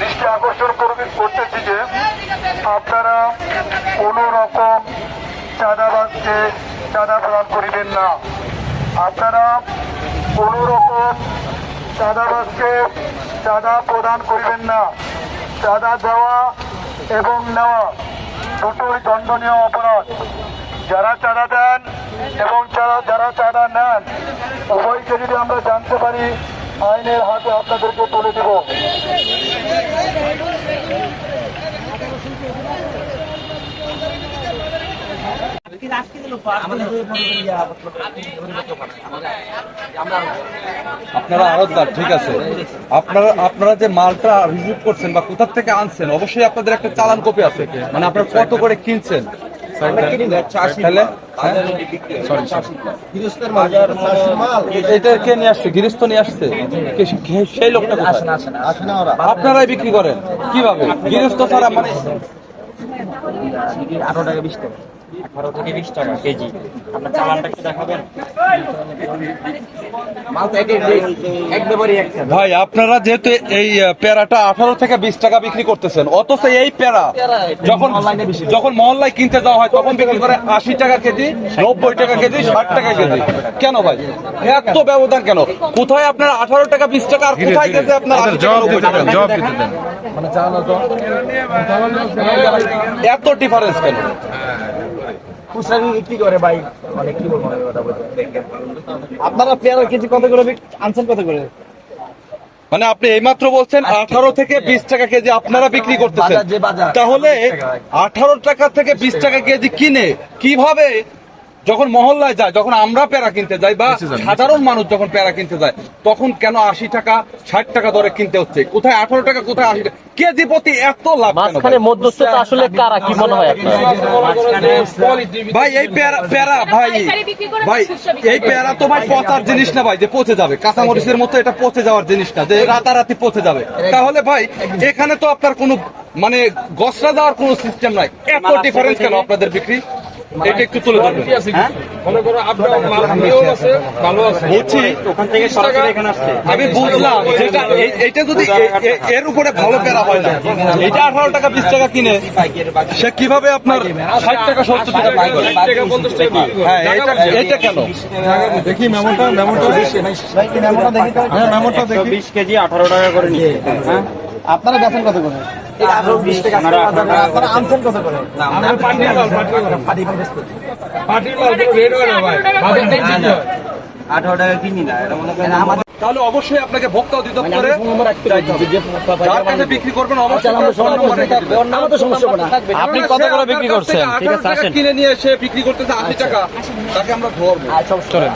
দৃষ্টি আকর্ষণ করতেছি যে আপনারা কোনো রকম চাঁদাবাজকে চাঁদা প্রদান করিবেন না। আপনারা কোনো রকম চাঁদাবাজকে চাঁদা প্রদান করিবেন না। চাঁদা দেওয়া এবং নেওয়া দুটোই দণ্ডনীয় অপরাধ। যারা চাঁদা দেন এবং যারা যারা চাঁদা নেন, উভয়কে যদি আমরা জানতে পারি, আইনের হাতে আপনাদেরকে তুলে দেব। আপনারা আড়তদার ঠিক আছে। আপনারা আপনারা যে মালটা রিসিভ করছেন বা কোথা থেকে আনছেন অবশ্যই আপনাদের একটা চালান কপি আছে। মানে আপনারা কত করে কিনছেন? হ্যাঁ? এটা কে নিয়ে আসছে? গৃহস্থ নিয়ে আসছে? কে- কে- লোকটা আপনারাই বিক্রি করেন। কীভাবে? গৃহস্থ ছাড়া মানে আঠারো টাকা বিশ টাকা। আঠারো থেকে বিশ টাকা কেজি। আপনার চালানটা একটু দেখাবেন? ভাই আপনারা যেহেতু এই পেয়ারাটা আঠারো থেকে বিশ টাকা বিক্রি করতেছেন অথচ এই পেয়ারা যখন যখন মহল্লায় কিনতে যাওয়া হয় তখন বিক্রি করে আশি টাকা কেজি নব্বই টাকা কেজি ষাট টাকা কেজি। কেন ভাই? এত ব্যবধান কেন? কোথায় আপনার আঠারো টাকা বিশ টাকা আর কোথায় গেছে আপনার নব্বই টাকা? এত ডিফারেন্স কেন? খুচরা বিক্রি করে ভাই। মানে কি বলব কথা বলতে আপনারা পেয়ারা কেজি কত করে আনছেন কত করে? মানে আপনি এইমাত্র বলছেন আঠারো থেকে বিশ টাকা কেজি আপনারা বিক্রি করতেছেন। বাজার যে তাহলে আঠারো টাকা থেকে বিশ টাকা কেজি কিনে কীভাবে যখন মহল্লায় যায় যখন আমরা পেয়ারা কিনতে যাই বা সাধারণ মানুষ যখন পেয়ারা কিনতে যায় তখন কেন আশি টাকা ষাট টাকা দরে কিনতে হচ্ছে? কোথায় আঠারো টাকা কোথায় আশি টাকা? কেজি প্রতি এত লাভ মাঝখানে মধ্যস্থতা আসলে কারা? কি মনে হয় ভাই এই পেয়ারা পেয়ারা ভাই ভাই এই পেয়ারা তো ভাই পচার জিনিস না ভাই যে পচে যাবে। কাঁচামরিচের মতো এটা পচে যাওয়ার জিনিস না যে রাতারাতি পচে যাবে। তাহলে ভাই এখানে তো আপনার কোনো মানে গসরা দেওয়ার কোনো সিস্টেম নাই। এত ডিফারেন্স কেন আপনাদের বিক্রি? এটা একটু তুলে ধরবেন। হ্যাঁ? বলছি ওখান থেকে সরাসরি এখানে আসছে। আমি বুঝলাম যেটা এই- যদি এ- এ- এর উপরে ভালো পেরা হয় না। এটা আঠারো টাকা বিশ টাকা কিনে। সে কীভাবে আপনার ষাট টাকা সত্তর? হ্যাঁ এটা কেন? দেখি মেমোটা মেমোটা হ্যাঁ মেমোটা দেখি। বিশ কেজি আঠারো টাকা করে হ্যাঁ। আপনারা বেছেন কত করে? আঠারো টাকা কিনি না এটা মনে করেন তাহলে অবশ্যই আপনাকে ভোক্তা অধিদপ্তরে যার কাছে বিক্রি করবেন অবশ্যই রেখে দিবেন। আপনি কত করে বিক্রি করছেন? ঠিক আছে? আসেন কিনে নিয়ে এসে বিক্রি করতেছে আশি টাকা। তাকে আমরা ধরবো। চলেন।